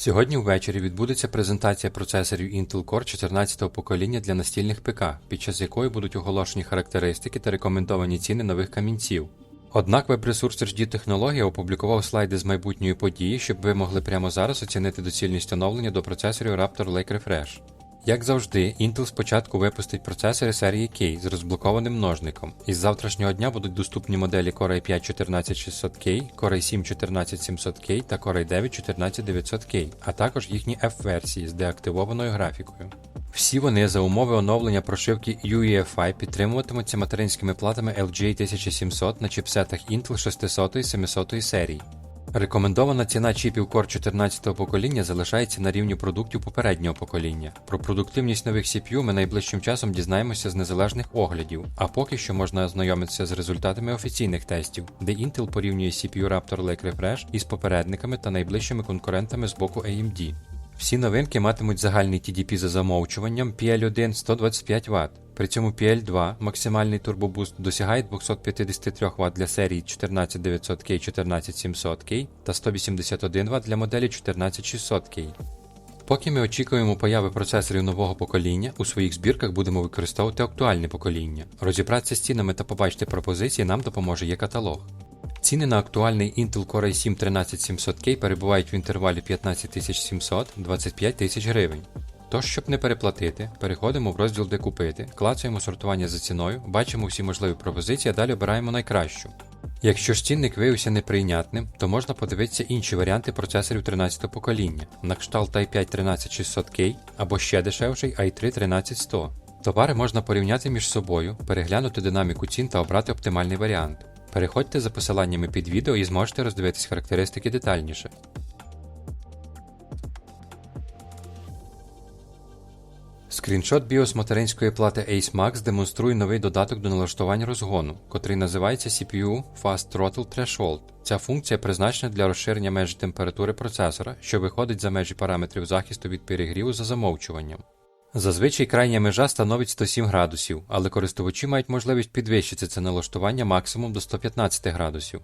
Сьогодні ввечері відбудеться презентація процесорів Intel Core 14-го покоління для настільних ПК, під час якої будуть оголошені характеристики та рекомендовані ціни нових камінців. Однак веб-ресурс HD Технологія опублікував слайди з майбутньої події, щоб ви могли прямо зараз оцінити доцільність оновлення до процесорів Raptor Lake Refresh. Як завжди, Intel спочатку випустить процесори серії K з розблокованим множником. Із завтрашнього дня будуть доступні моделі Core i5 14600K, Core i7 14700K та Core i9 14900K, а також їхні F-версії з деактивованою графікою. Всі вони за умови оновлення прошивки UEFI підтримуватимуться материнськими платами LGA 1700 на чіпсетах Intel 600 і 700 серій. Рекомендована ціна чіпів Core 14-го покоління залишається на рівні продуктів попереднього покоління. Про продуктивність нових CPU ми найближчим часом дізнаємося з незалежних оглядів, а поки що можна ознайомитися з результатами офіційних тестів, де Intel порівнює CPU Raptor Lake Refresh із попередниками та найближчими конкурентами з боку AMD. Всі новинки матимуть загальний TDP за замовчуванням PL1 125 Вт. При цьому PL2 максимальний турбобуст досягає 253 Вт для серії 14900K 14700K та 181 Вт для моделі 14600K. Поки ми очікуємо появи процесорів нового покоління, у своїх збірках будемо використовувати актуальне покоління. Розібратися з цінами та побачити пропозиції нам допоможе є каталог. Ціни на актуальний Intel Core i7 13700K перебувають в інтервалі 15700-25 тисяч гривень. Тож, щоб не переплатити, переходимо в розділ Де купити, клацаємо сортування за ціною, бачимо всі можливі пропозиції, а далі обираємо найкращу. Якщо ж цінник виявився неприйнятним, то можна подивитися інші варіанти процесорів 13 покоління, на кшталт i5 13600K або ще дешевший i3 13100. Товари можна порівняти між собою, переглянути динаміку цін та обрати оптимальний варіант. Переходьте за посиланнями під відео і зможете роздивитись характеристики детальніше. Скріншот BIOS материнської плати Ace Max демонструє новий додаток до налаштування розгону, котрий називається CPU Fast Throttle Threshold. Ця функція призначена для розширення межі температури процесора, що виходить за межі параметрів захисту від перегріву за замовчуванням. Зазвичай крайня межа становить 107 градусів, але користувачі мають можливість підвищити це налаштування максимум до 115 градусів.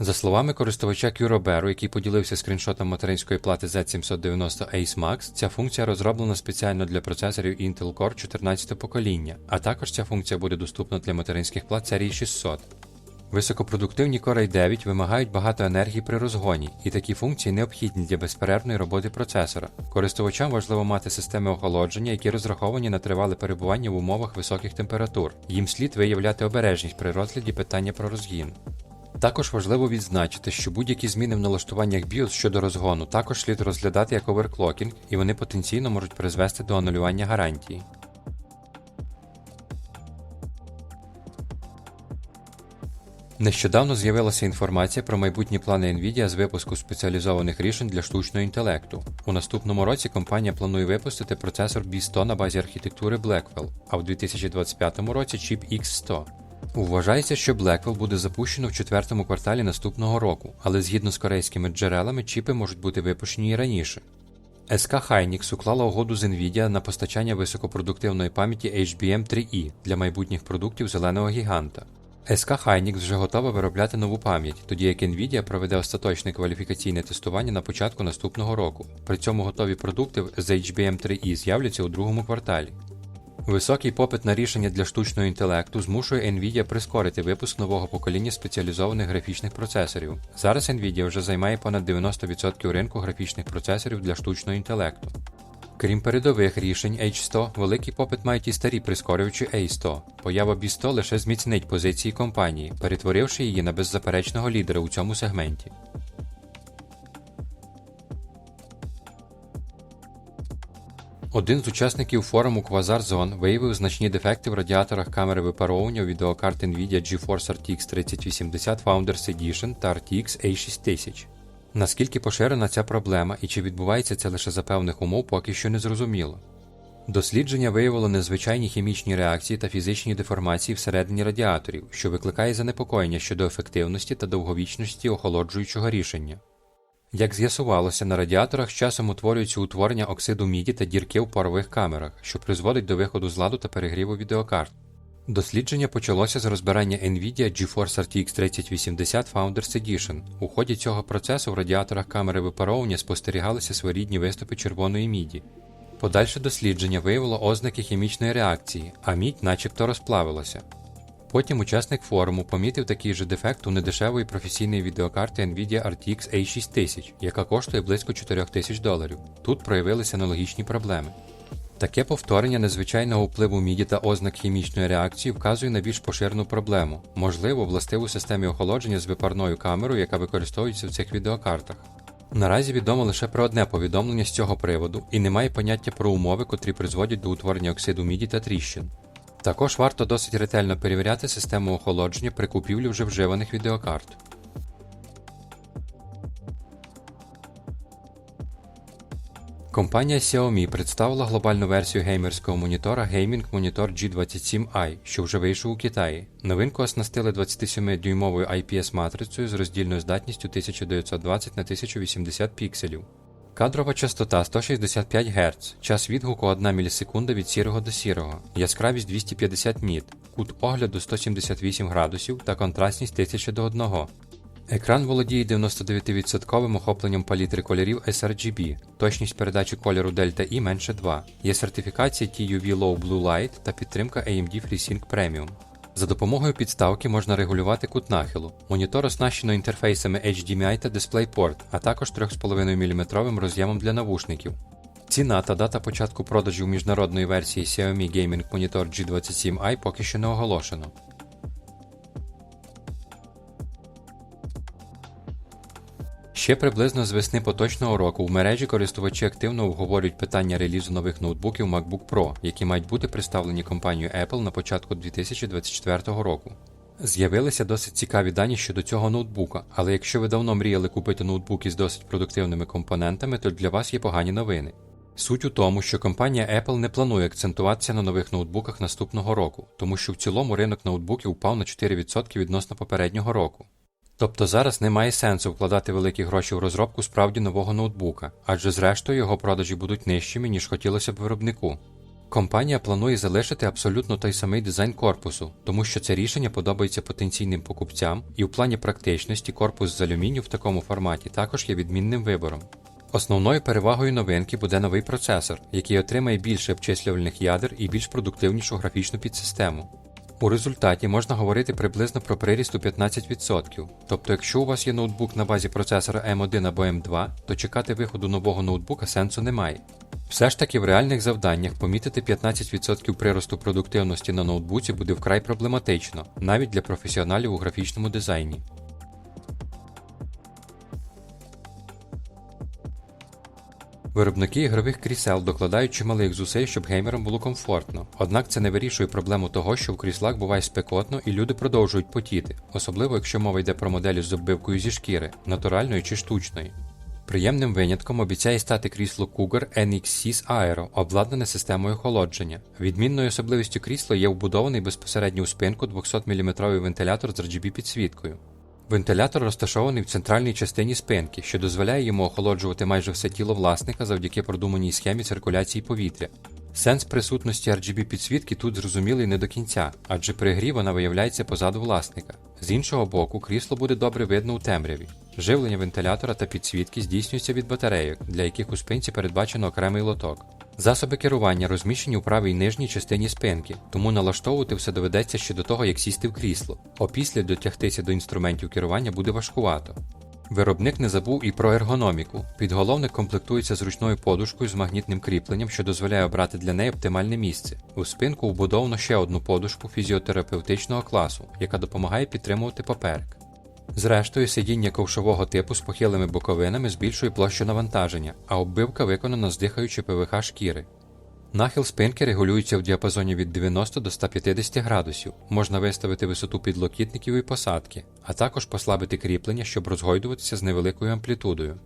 За словами користувача Curoberu, який поділився скріншотом материнської плати Z790 Ace Max, ця функція розроблена спеціально для процесорів Intel Core 14 покоління, а також ця функція буде доступна для материнських плат серії 600. Високопродуктивні Core i9 вимагають багато енергії при розгоні, і такі функції необхідні для безперервної роботи процесора. Користувачам важливо мати системи охолодження, які розраховані на тривале перебування в умовах високих температур. Їм слід виявляти обережність при розгляді питання про розгін. Також важливо відзначити, що будь-які зміни в налаштуваннях BIOS щодо розгону також слід розглядати як оверклокінг, і вони потенційно можуть призвести до анулювання гарантії. Нещодавно з'явилася інформація про майбутні плани Nvidia з випуску спеціалізованих рішень для штучного інтелекту. У наступному році компанія планує випустити процесор B100 на базі архітектури Blackwell, а в 2025 році чіп X100. Вважається, що Blackwell буде запущено в четвертому кварталі наступного року, але згідно з корейськими джерелами, чіпи можуть бути випущені і раніше. СК Hynix уклала угоду з Nvidia на постачання високопродуктивної пам'яті HBM 3E для майбутніх продуктів зеленого гіганта. СК Hynix вже готова виробляти нову пам'ять, тоді як Nvidia проведе остаточне кваліфікаційне тестування на початку наступного року. При цьому готові продукти з HBM 3E з'являться у другому кварталі. Високий попит на рішення для штучного інтелекту змушує Nvidia прискорити випуск нового покоління спеціалізованих графічних процесорів. Зараз Nvidia вже займає понад 90% ринку графічних процесорів для штучного інтелекту. Крім передових рішень H100, великий попит мають і старі прискорювачі A100. Поява B100 лише зміцнить позиції компанії, перетворивши її на беззаперечного лідера у цьому сегменті. Один з учасників форуму Quasar Zone виявив значні дефекти в радіаторах камери випаровування відеокарт NVIDIA GeForce RTX 3080 Founders Edition та RTX A6000. Наскільки поширена ця проблема і чи відбувається це лише за певних умов, поки що не зрозуміло. Дослідження виявило незвичайні хімічні реакції та фізичні деформації всередині радіаторів, що викликає занепокоєння щодо ефективності та довговічності охолоджуючого рішення. Як з'ясувалося, на радіаторах з часом утворюються утворення оксиду міді та дірки в парових камерах, що призводить до виходу з ладу та перегріву відеокарт. Дослідження почалося з розбирання NVIDIA GeForce RTX 3080 Founders Edition. У ході цього процесу в радіаторах камери випаровування спостерігалися своєрідні виступи червоної міді. Подальше дослідження виявило ознаки хімічної реакції, а мідь начебто розплавилася. Потім учасник форуму помітив такий же дефект у недешевої професійної відеокарти NVIDIA RTX A6000, яка коштує близько 4000 доларів. Тут проявилися аналогічні проблеми. Таке повторення незвичайного впливу міді та ознак хімічної реакції вказує на більш поширену проблему, можливо, властиву системі охолодження з випарною камерою, яка використовується в цих відеокартах. Наразі відомо лише про одне повідомлення з цього приводу, і немає поняття про умови, котрі призводять до утворення оксиду міді та тріщин. Також варто досить ретельно перевіряти систему охолодження при купівлі вже вживаних відеокарт. Компанія Xiaomi представила глобальну версію геймерського монітора Gaming Monitor G27i, що вже вийшов у Китаї. Новинку оснастили 27-дюймовою IPS-матрицею з роздільною здатністю 1920 на 1080 пікселів. Кадрова частота 165 Гц, час відгуку 1 мілісекунда від сірого до сірого, яскравість 250 ніт, кут огляду 178 градусів та контрастність 1000 до 1. Екран володіє 99% охопленням палітри кольорів sRGB, точність передачі кольору Delta E менше 2, є сертифікація TUV Low Blue Light та підтримка AMD FreeSync Premium. За допомогою підставки можна регулювати кут нахилу. Монітор оснащено інтерфейсами HDMI та DisplayPort, а також 3,5 мм роз'ємом для навушників. Ціна та дата початку продажів міжнародної версії Xiaomi Gaming Monitor G27i поки що не оголошено. Ще приблизно з весни поточного року в мережі користувачі активно обговорюють питання релізу нових ноутбуків MacBook Pro, які мають бути представлені компанією Apple на початку 2024 року. З'явилися досить цікаві дані щодо цього ноутбука, але якщо ви давно мріяли купити ноутбук із досить продуктивними компонентами, то для вас є погані новини. Суть у тому, що компанія Apple не планує акцентуватися на нових ноутбуках наступного року, тому що в цілому ринок ноутбуків упав на 4% відносно попереднього року. Тобто зараз немає сенсу вкладати великі гроші в розробку справді нового ноутбука, адже зрештою його продажі будуть нижчими, ніж хотілося б виробнику. Компанія планує залишити абсолютно той самий дизайн корпусу, тому що це рішення подобається потенційним покупцям, і в плані практичності корпус з алюмінію в такому форматі також є відмінним вибором. Основною перевагою новинки буде новий процесор, який отримає більше обчислювальних ядер і більш продуктивнішу графічну підсистему. У результаті можна говорити приблизно про приріст у 15%. Тобто, якщо у вас є ноутбук на базі процесора M1 або M2, то чекати виходу нового ноутбука сенсу немає. Все ж таки в реальних завданнях помітити 15% приросту продуктивності на ноутбуці буде вкрай проблематично, навіть для професіоналів у графічному дизайні. Виробники ігрових крісел докладають чималих зусиль, щоб геймерам було комфортно. Однак це не вирішує проблему того, що в кріслах буває спекотно і люди продовжують потіти, особливо якщо мова йде про моделі з оббивкою зі шкіри, натуральної чи штучної. Приємним винятком обіцяє стати крісло Cougar NX6 Aero, обладнане системою охолодження. Відмінною особливістю крісла є вбудований безпосередньо у спинку 200-мм вентилятор з RGB підсвіткою. Вентилятор розташований в центральній частині спинки, що дозволяє йому охолоджувати майже все тіло власника завдяки продуманій схемі циркуляції повітря. Сенс присутності RGB підсвітки тут зрозумілий не до кінця, адже при грі вона виявляється позаду власника. З іншого боку, крісло буде добре видно у темряві. Живлення вентилятора та підсвітки здійснюється від батарейок, для яких у спинці передбачено окремий лоток. Засоби керування розміщені у правій нижній частині спинки, тому налаштовувати все доведеться ще до того, як сісти в крісло. Опісля дотягтися до інструментів керування буде важкувато. Виробник не забув і про ергономіку. Підголовник комплектується зручною подушкою з магнітним кріпленням, що дозволяє обрати для неї оптимальне місце. У спинку вбудовано ще одну подушку фізіотерапевтичного класу, яка допомагає підтримувати поперек. Зрештою, сидіння ковшового типу з похилими боковинами збільшує площу навантаження, а оббивка виконана з дихаючи ПВХ шкіри. Нахил спинки регулюється в діапазоні від 90 до 150 градусів, можна виставити висоту підлокітників і посадки, а також послабити кріплення, щоб розгойдуватися з невеликою амплітудою.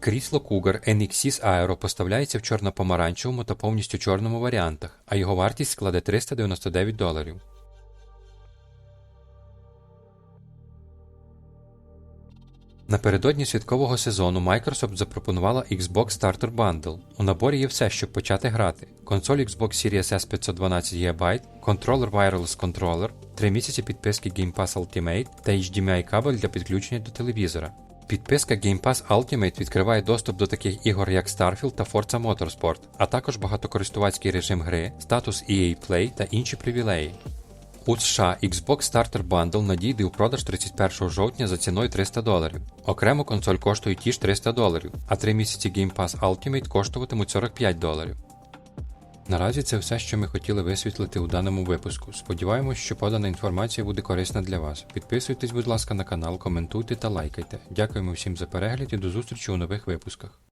Крісло Cougar NX6 Aero поставляється в чорно-помаранчевому та повністю чорному варіантах, а його вартість складе 399 доларів. Напередодні святкового сезону Microsoft запропонувала Xbox Starter Bundle. У наборі є все, щоб почати грати: консоль Xbox Series S 512 ГБ, контролер Wireless Controller, 3 місяці підписки Game Pass Ultimate та HDMI кабель для підключення до телевізора. Підписка Game Pass Ultimate відкриває доступ до таких ігор, як Starfield та Forza Motorsport, а також багатокористувацький режим гри, статус EA Play та інші привілеї. У США Xbox Starter Bundle надійде у продаж 31 жовтня за ціною 300 доларів. Окремо консоль коштує ті ж 300 доларів, а 3 місяці Game Pass Ultimate коштуватимуть 45 доларів. Наразі це все, що ми хотіли висвітлити у даному випуску. Сподіваємось, що подана інформація буде корисна для вас. Підписуйтесь, будь ласка, на канал, коментуйте та лайкайте. Дякуємо всім за перегляд і до зустрічі у нових випусках.